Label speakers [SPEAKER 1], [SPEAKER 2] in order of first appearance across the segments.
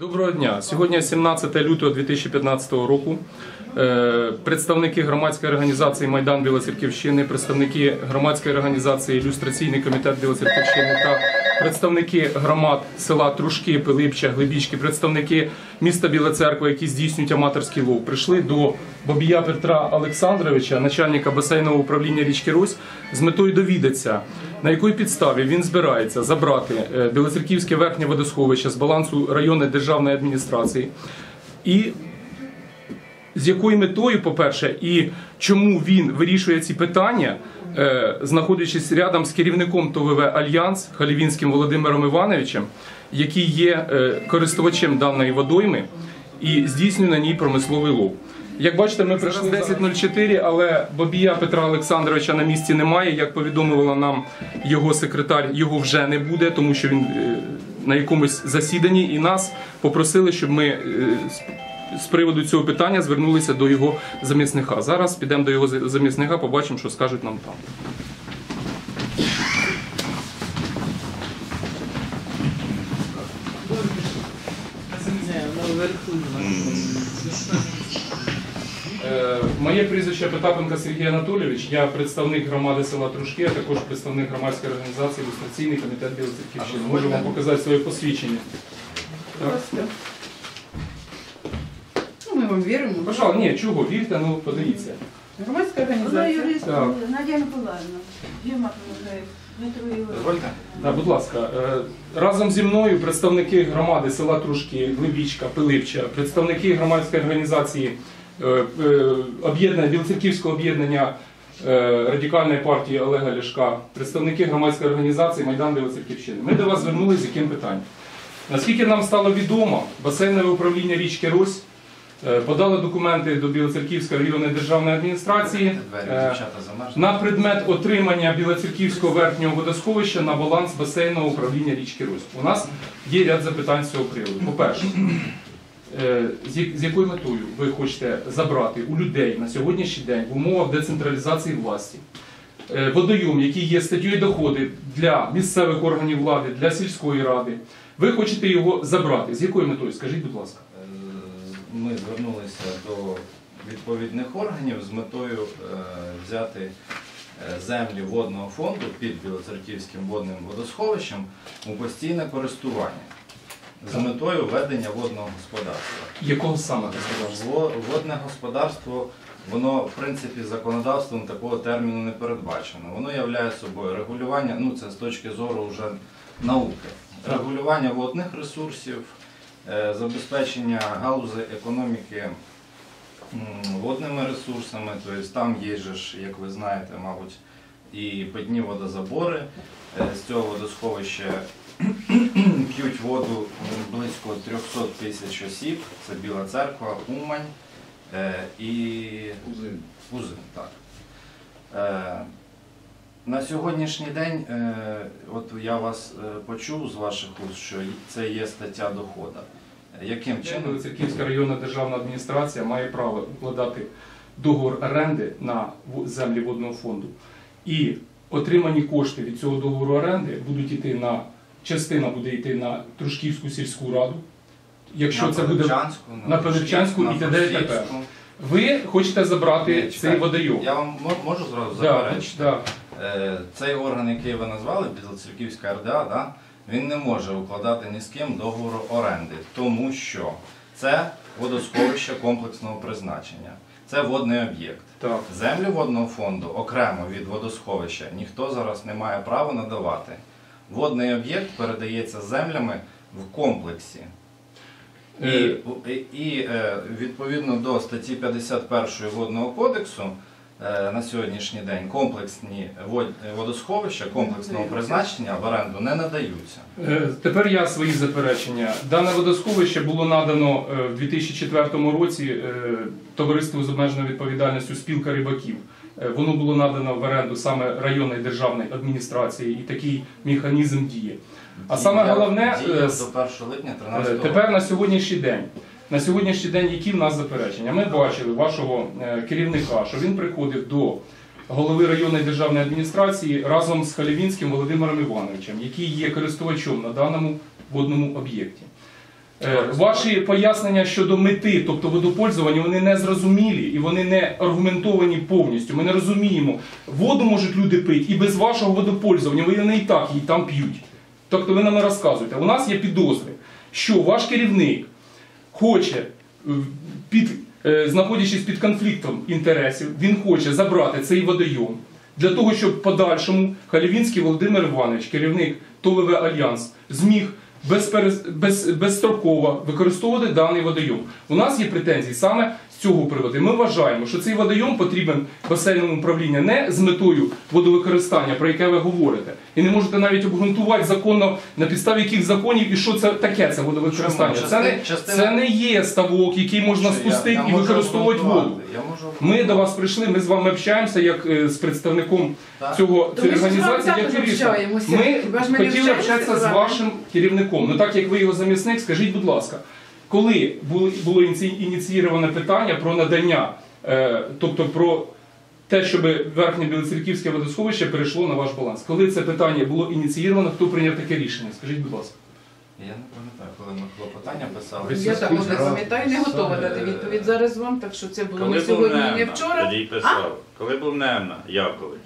[SPEAKER 1] Доброго дня. Сьогодні 17 лютого 2015 року. Е, Представники громадської організації Майдан Білоцерківщини, представники громадської організації Ілюстраційний комітет Білоцерківщини та представники громад села Трушки, Пилипча, Глибічки, представники міста Біла Церква, які здійснюють аматорський лов, прийшли до Бабія Петра Олександровича, начальника басейнового управління річки Русь, з метою довідатися, на якій підставі він збирається забрати е, Білоцерківське верхнє водосховище з балансу районної державної адміністрації і з якою метою, по-перше, і чому він вирішує ці питання, е, знаходячись рядом з керівником ТОВВ Альянс Халівінським Володимиром Івановичем, який є е, користувачем даної водойми і здійснює на ній промисловий лов. Як бачите, ми прийшли 10.04, але Бабія Петра Олександровича на місці немає. Як повідомила нам його секретар, його вже не буде, тому що він е, на якомусь засіданні і нас попросили, щоб ми з- приводу цього питання звернулися до його замісника. Зараз підемо до його замісника, побачимо, що скажуть нам там. Е, Моє прізвище Потапенко Сергій Анатолійович. Я представник громади села Трушки, а також представник громадської організації Ілюстраційний комітет Білоцерківщини. Можу вам показати своє посвідчення. Так.
[SPEAKER 2] Ми віримо.
[SPEAKER 1] Пожалуйста, ні, чого, вірте, ну подивіться.
[SPEAKER 2] Громадська
[SPEAKER 3] Вона
[SPEAKER 2] організація.
[SPEAKER 3] юрист
[SPEAKER 1] Так.
[SPEAKER 3] Надія Миколаївна. Діма. Дмитро
[SPEAKER 1] будь ласка, е, разом зі мною представники громади села Трушки, Глибічка, Пилипча, представники громадської організації е, е, об'єднання Білоцерківського об'єднання е, радикальної партії Олега Ляшка, представники громадської організації Майдан Білоцерківщини. Ми до вас звернулися з яким питанням. Наскільки нам стало відомо, басейнове управління річки Русь е, подало документи до Білоцерківської районної державної адміністрації. Е, на предмет отримання Білоцерківського верхнього водосховища на баланс басейного управління річки Русь. У нас є ряд запитань з цього приводу. По-перше, е, з якою метою ви хочете забрати у людей на сьогоднішній день в умовах децентралізації власті водойом, який є статтєю доходи для місцевих органів влади, для сільської ради. Ви хочете його забрати. З якою метою? Скажіть, будь ласка.
[SPEAKER 4] Ми звернулися до відповідних органів з метою е, взяти е, землі водного фонду під Білоцерківським водним водосховищем у постійне користування з метою ведення водного господарства.
[SPEAKER 1] Якого саме господарства?
[SPEAKER 4] Водне господарство, воно в принципі законодавством такого терміну не передбачено. Воно являє собою регулювання, ну це з точки зору вже науки, регулювання водних ресурсів, забезпечення галузи економіки водними ресурсами. Тобто там є ж, як ви знаєте, мабуть, і питні водозабори. Е, З цього водосховища п'ють воду близько 300 тисяч осіб. Це Біла Церква, Умань е, і Узин. так. На сьогоднішній день, е, от я вас е, почув з ваших уст, що це є стаття дохода. Яким чином?
[SPEAKER 1] Білоцерківська районна державна адміністрація має право укладати договор оренди на землі водного фонду. І отримані кошти від цього договору оренди будуть йти на частина буде йти на Трушківську сільську раду. Якщо
[SPEAKER 4] на
[SPEAKER 1] це буде на Пилипчанську
[SPEAKER 4] на
[SPEAKER 1] і т.д. і т.п. Ви хочете забрати
[SPEAKER 4] Ні,
[SPEAKER 1] цей водойом.
[SPEAKER 4] Я вам можу зразу
[SPEAKER 1] Да,
[SPEAKER 4] заперечити.
[SPEAKER 1] да.
[SPEAKER 4] Е, Цей орган, який ви назвали, Білоцерківська РДА, да, він не може укладати ні з ким договору оренди, тому що це водосховище комплексного призначення, це водний об'єкт.
[SPEAKER 1] Так.
[SPEAKER 4] Землі водного фонду окремо від водосховища ніхто зараз не має права надавати. Водний об'єкт передається землями в комплексі. І,
[SPEAKER 1] Е,
[SPEAKER 4] і, і е, відповідно до статті 51 Водного кодексу на сьогоднішній день комплексні вод- водосховища комплексного призначення в оренду не надаються.
[SPEAKER 1] Е, Тепер я свої заперечення. Дане водосховище було надано е, в 2004 році е, товариству з обмеженою відповідальністю спілка рибаків. Е, Воно було надано в оренду саме районної державної адміністрації, і такий механізм діє. А саме головне, е,
[SPEAKER 4] до 1 липня
[SPEAKER 1] Е,
[SPEAKER 4] 13.
[SPEAKER 1] Тепер на сьогоднішній день. На сьогоднішній день які в нас заперечення? Ми бачили вашого е, керівника, що він приходив до голови районної державної адміністрації разом з Халівінським Володимиром Івановичем, який є користувачом на даному водному об'єкті. Е, Ваші пояснення щодо мети, тобто водопользування, вони не зрозумілі і вони не аргументовані повністю. Ми не розуміємо. Воду можуть люди пити і без вашого водопользування, вони і так її там п'ють. Тобто ви нам розказуєте. У нас є підозри, що ваш керівник хоче, е, під, е, знаходячись під конфліктом інтересів, він хоче забрати цей водойом для того, щоб в подальшому Халівінський Володимир Іванович, керівник ТОВВ Альянс, зміг безперес- без, безстроково використовувати даний водойом. У нас є претензії саме цього приводу. Ми вважаємо, що цей водойом потрібен басейному управлінню не з метою водовикористання, про яке ви говорите, і не можете навіть обґрунтувати законно на підставі яких законів і що це таке це водовикористання.
[SPEAKER 4] Чому?
[SPEAKER 1] Це не, це не є ставок, який можна спустити і використовувати воду.
[SPEAKER 4] Я можу
[SPEAKER 1] Ми до вас прийшли, ми з вами общаємося як е, з представником
[SPEAKER 4] Так.
[SPEAKER 1] цього цієї організації, як юриста. Ми хотіли общатися
[SPEAKER 2] з
[SPEAKER 1] вашим керівником. Ну так як ви його замісник, скажіть, будь ласка, коли було, ініційоване питання про надання, е, тобто про те, щоб верхнє Білоцерківське водосховище перейшло на ваш баланс. Коли це питання було ініційовано, хто прийняв таке рішення? Скажіть, будь ласка.
[SPEAKER 4] Я не пам'ятаю, коли ми клопотання писали.
[SPEAKER 2] Я також не пам'ятаю, не готова дати відповідь зараз вам, так що це було
[SPEAKER 5] Коли
[SPEAKER 2] не
[SPEAKER 5] був
[SPEAKER 2] сьогодні, і не вчора.
[SPEAKER 5] тоді. Коли був Немна, Якович.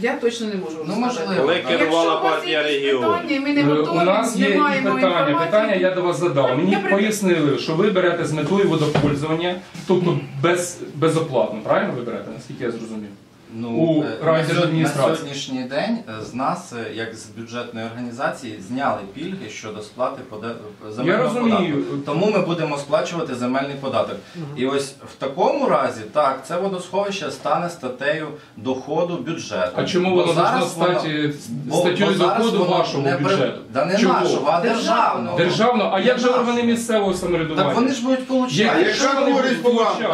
[SPEAKER 2] Я точно не можу вам
[SPEAKER 4] Ну,
[SPEAKER 2] сказати.
[SPEAKER 4] можливо.
[SPEAKER 5] Коли.
[SPEAKER 2] Якщо
[SPEAKER 5] керувала
[SPEAKER 2] у вас
[SPEAKER 5] партія
[SPEAKER 2] якісь
[SPEAKER 5] регіону.
[SPEAKER 2] питання, і ми не готові,
[SPEAKER 1] У нас є
[SPEAKER 2] не
[SPEAKER 1] і
[SPEAKER 2] маємо
[SPEAKER 1] питання.
[SPEAKER 2] інформації.
[SPEAKER 1] Питання я до вас задав. Мені
[SPEAKER 2] Я при-
[SPEAKER 1] пояснили, що ви берете з метою водопользування, тобто без, безоплатно, правильно ви берете, наскільки я зрозумів?
[SPEAKER 4] Ну,
[SPEAKER 1] у
[SPEAKER 4] е, на, сьогоднішній день е, з нас, е, як з бюджетної організації, зняли пільги щодо сплати пода- земельного
[SPEAKER 1] розумію.
[SPEAKER 4] податку. Тому ми будемо сплачувати земельний податок. І ось в такому разі, так, це водосховище стане статтею доходу бюджету.
[SPEAKER 1] А чому
[SPEAKER 4] Бо
[SPEAKER 1] воно должно
[SPEAKER 4] зараз
[SPEAKER 1] стати
[SPEAKER 4] бо
[SPEAKER 1] доходу
[SPEAKER 4] воно
[SPEAKER 1] вашого
[SPEAKER 4] не при-
[SPEAKER 1] бюджету?
[SPEAKER 4] Да не
[SPEAKER 1] Чого?
[SPEAKER 4] нашого, а державного.
[SPEAKER 1] Державно, а як же органи місцевого самоврядування?
[SPEAKER 4] Так вони ж будуть получати.
[SPEAKER 1] Як-
[SPEAKER 6] А яка
[SPEAKER 1] вони будуть получати?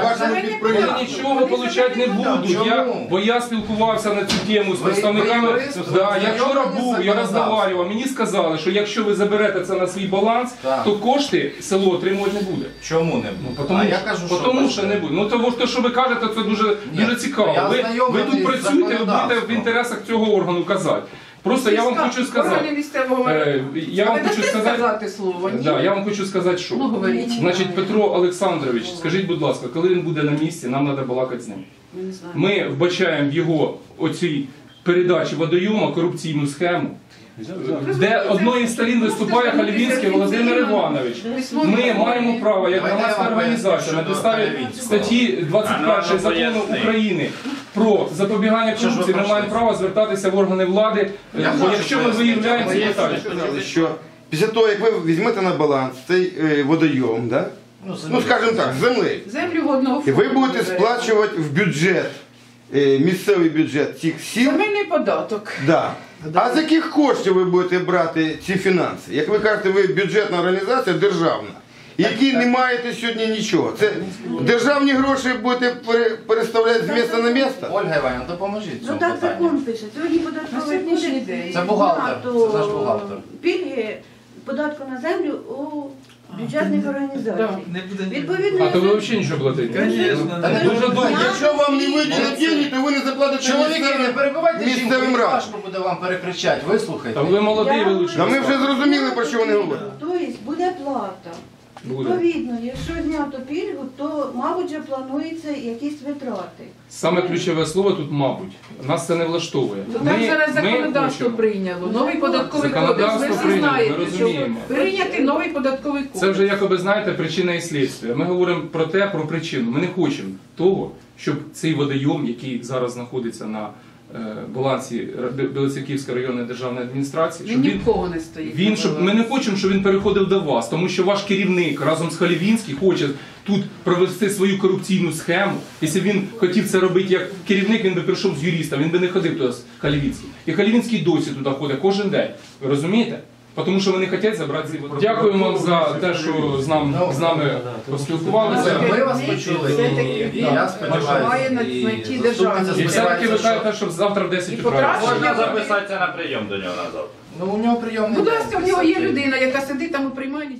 [SPEAKER 1] Вони нічого получати не будуть. Я, бо я спілкувався на цю тему з представниками. да, я вчора був, я розговорював. Мені сказали, що якщо ви заберете це на свій баланс,
[SPEAKER 4] Так.
[SPEAKER 1] то кошти село отримувати не буде.
[SPEAKER 4] Чому не
[SPEAKER 1] Ну,
[SPEAKER 4] буде?
[SPEAKER 1] тому,
[SPEAKER 4] а я
[SPEAKER 1] що-
[SPEAKER 4] кажу,
[SPEAKER 1] тому
[SPEAKER 4] що
[SPEAKER 1] що не буде. Ну тому то, що ви кажете, це дуже, дуже цікаво.
[SPEAKER 4] я
[SPEAKER 1] Ви, ви
[SPEAKER 4] знайомий
[SPEAKER 1] тут
[SPEAKER 4] з
[SPEAKER 1] працюєте, ви будете в
[SPEAKER 4] законодавством.
[SPEAKER 1] інтересах цього органу казати. Просто я вам хочу сказати. Е, Я вам хочу сказати.
[SPEAKER 2] сказати слово, ні?
[SPEAKER 1] Да, я вам хочу сказати, що.
[SPEAKER 2] Ну, говоріть.
[SPEAKER 1] Значить, Петро Олександрович, скажіть, будь ласка, коли він буде на місці, нам треба балакати з ним.
[SPEAKER 2] Ми не знаємо.
[SPEAKER 1] Ми вбачаємо в його оцій передачі водойома корупційну схему, де одної з сторін виступає Халівінський Володимир Іванович. Ми маємо право, як громадська організація, на підставі статті 21
[SPEAKER 5] ну,
[SPEAKER 1] закону. України про запобігання корупції, ми
[SPEAKER 4] пройшли?
[SPEAKER 1] маємо право звертатися в органи влади, бо якщо ми виявляємо ці
[SPEAKER 6] сказали, що після того, як ви візьмете на баланс цей е, водойом, да? ну скажімо так, з землею,
[SPEAKER 2] Землю водного
[SPEAKER 6] ви будете сплачувати в бюджет, е, місцевий бюджет цих сіл.
[SPEAKER 2] Земельний податок.
[SPEAKER 6] Да. А з яких коштів ви будете брати ці фінанси? Як ви кажете, ви бюджетна організація державна, які не маєте сьогодні нічого. Це державні гроші будете переставляти з міста на місто?
[SPEAKER 4] Ольга Іванівна, допоможіть
[SPEAKER 7] Ну
[SPEAKER 4] цьому
[SPEAKER 7] так
[SPEAKER 4] питанню.
[SPEAKER 7] закон пише. Сьогодні податковий
[SPEAKER 2] сьогоднішній
[SPEAKER 7] кодекс
[SPEAKER 2] день.
[SPEAKER 4] Це бухгалтер,
[SPEAKER 7] багато
[SPEAKER 4] це наш бухгалтер.
[SPEAKER 7] Пільги податку на землю у бюджетних організацій. Відповідно,
[SPEAKER 1] А то ви взагалі нічого платите?
[SPEAKER 4] Та не
[SPEAKER 1] Дуже добре.
[SPEAKER 6] Якщо вам не виділять деньги, то ви не заплатите
[SPEAKER 4] Чоловіки, не
[SPEAKER 6] місцевим,
[SPEAKER 4] перебивайте жінку,
[SPEAKER 6] місцевим
[SPEAKER 4] їй
[SPEAKER 6] радам.
[SPEAKER 4] важко буде вам перекричати, вислухайте.
[SPEAKER 1] Та ви молодий,
[SPEAKER 7] Я
[SPEAKER 1] ви лучше.
[SPEAKER 6] Та ми вже зрозуміли, про що вони говорять.
[SPEAKER 7] Тобто буде плата.
[SPEAKER 1] Буде.
[SPEAKER 7] Відповідно, якщо знято пільгу, то, мабуть, вже плануються якісь витрати.
[SPEAKER 1] Саме ключове слово тут, мабуть. Нас це не влаштовує.
[SPEAKER 2] То так зараз законодавство
[SPEAKER 1] хочемо-
[SPEAKER 2] прийняло. Новий податковий кодекс. Ви
[SPEAKER 1] Законодавство
[SPEAKER 2] всі
[SPEAKER 1] прийняло, ми
[SPEAKER 2] знаєте, що
[SPEAKER 1] розуміємо.
[SPEAKER 2] прийняти новий податковий кодекс.
[SPEAKER 1] Це вже якоби знаєте причина і слідство. Ми говоримо про те, про причину. Ми не хочемо того, щоб цей водойом, який зараз знаходиться на балансі Бі- Білоцерківської районної державної адміністрації,
[SPEAKER 2] Він ні
[SPEAKER 1] він
[SPEAKER 2] в кого не стоїть.
[SPEAKER 1] Він щоб ми не хочемо, щоб він переходив до вас, тому що ваш керівник разом з Халівінським хоче тут провести свою корупційну схему. Якщо він хотів це робити як керівник, він би прийшов з юриста, він би не ходив туди з Халівінським. І Халівінський досі туди ходить кожен день. Ви розумієте? Тому що вони хочуть забрати Дякуємо вам за те, що з, нами з нами поспілкувалися.
[SPEAKER 4] Ми вас почули, і, і я
[SPEAKER 2] Має
[SPEAKER 4] сподіваюся,
[SPEAKER 2] на-
[SPEAKER 4] і
[SPEAKER 1] все-таки ви кажете, що... завтра в 10 утра.
[SPEAKER 5] Можна записатися на прийом до нього назад.
[SPEAKER 4] Ну, у нього прийомний
[SPEAKER 2] Будь ласка, в нього є людина, яка сидить там у приймальні.